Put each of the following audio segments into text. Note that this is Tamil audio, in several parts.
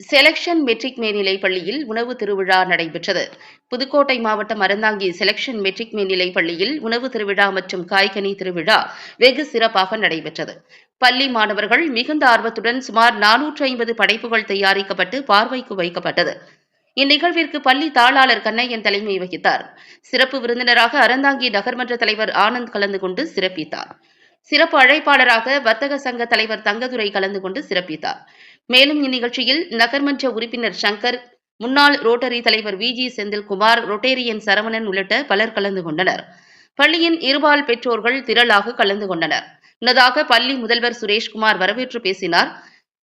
செலக்ஷன் மெட்ரிக் மேல்நிலைப் பள்ளியில் உணவு திருவிழா நடைபெற்றது. புதுக்கோட்டை மாவட்டம் அறந்தாங்கி செலக்ஷன் மெட்ரிக் மேல்நிலைப் பள்ளியில் உணவு திருவிழா மற்றும் காய்கனி திருவிழா வெகு சிறப்பாக நடைபெற்றது. பள்ளி மாணவர்கள் மிகுந்த ஆர்வத்துடன் சுமார் நானூற்று ஐம்பது படைப்புகள் தயாரிக்கப்பட்டு பார்வைக்கு வைக்கப்பட்டது. இந்நிகழ்விற்கு பள்ளி தாளாளர் கண்ணையன் தலைமை வகித்தார். சிறப்பு விருந்தினராக அறந்தாங்கி நகர்மன்ற தலைவர் ஆனந்த் கலந்து கொண்டு சிறப்பித்தார். சிறப்பு அழைப்பாளராக வர்த்தக சங்க தலைவர் தங்கதுரை கலந்து கொண்டு சிறப்பித்தார். மேலும் இந்நிகழ்ச்சியில் நகர்மன்ற உறுப்பினர் சங்கர் முன்னாள் ரோட்டரி தலைவர் V. G. Senthilkumar rotarian Saravanan உள்ளிட்ட பலர் கலந்து கொண்டனர். பள்ளியின் இருபால் பெற்றோர்கள் திரளாக கலந்து கொண்டனர். முன்னதாக பள்ளி முதல்வர் சுரேஷ்குமார் வரவேற்று பேசினார்.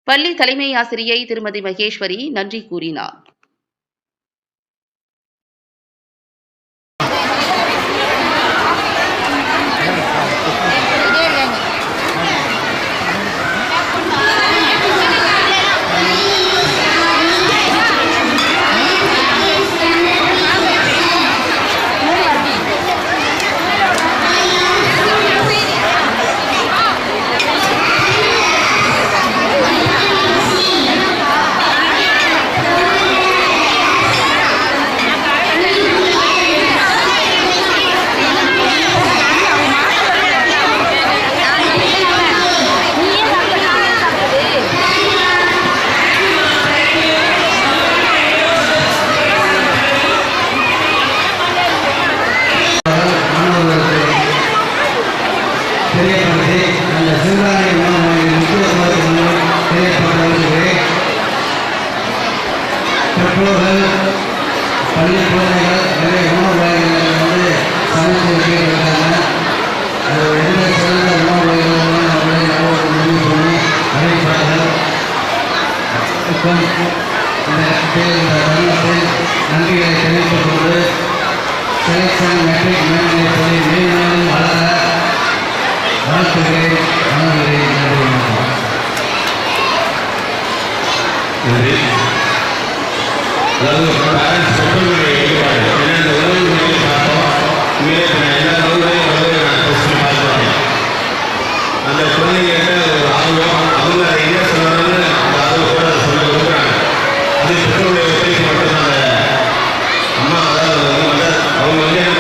பள்ளி தலைமை ஆசிரியை திருமதி மகேஸ்வரி நன்றி கூறினார். இப்போ இந்த இடத்தில் இந்த தருணத்தில் நன்றிகளை தெரிவித்துக் கொண்டு செலக்ஷன் மெட்ரிக் மேல்நிலைப் மேலும் வளர வாழ்த்துகிறேன் வணங்குகிறேன் நன்றி நன்றி அதாவது பேரண்ட்ஸ் பெற்றோர்களுடைய ஈடுபாடு ஏன்னா இந்த உணவு பார்த்தோம் உண்மையிலே வெற்றிக்கு மட்டும்தான் அம்மா அதாவது அவங்க வந்து